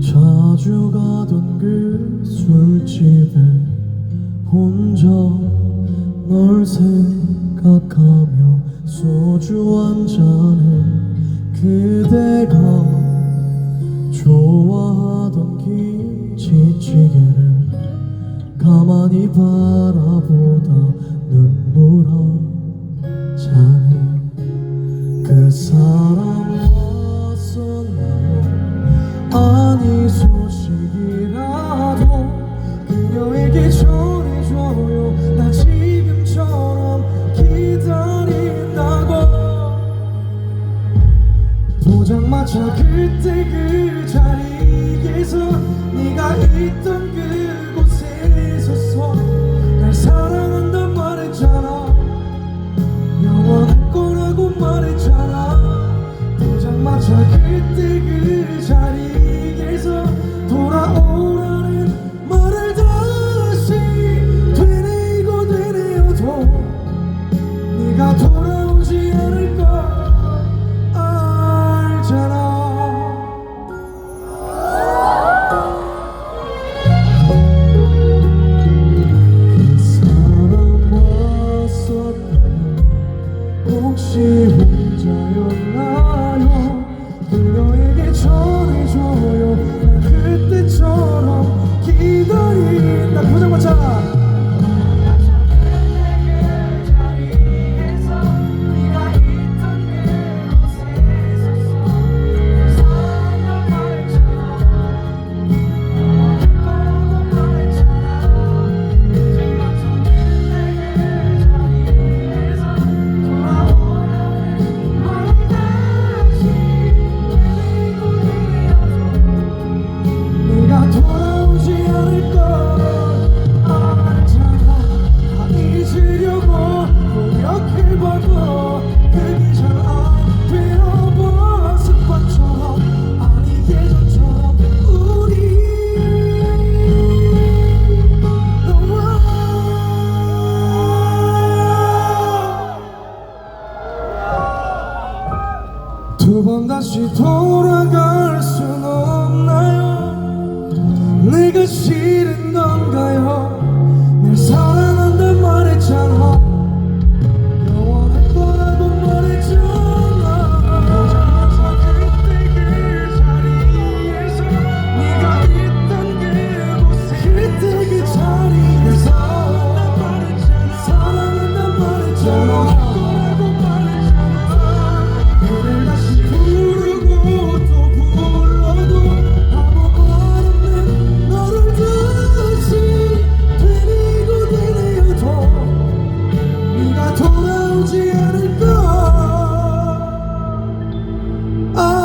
자주 가던 그 술집에 혼자 널 생각하며 소주 한 잔에 그대가 좋아하던 김치찌개를 가만히 바라보다 눈물 한 잔에 그 사람 왔었나요 아니 소식이라도 그녀에게 전해줘요. 나 지금처럼 기다린다고. 포장마차 그때 그 그때 그 자리에서 돌아오라는 말을 다시 되뇌이고 되뇌어도 네가 돌아오지 않을 걸 알잖아 그 사람 왔었나요 혹시 혼자였나요 그녀에게 전해줘요 두 번 다시 돌아갈 순 없나요? 내가 싫은 건가요? Oh.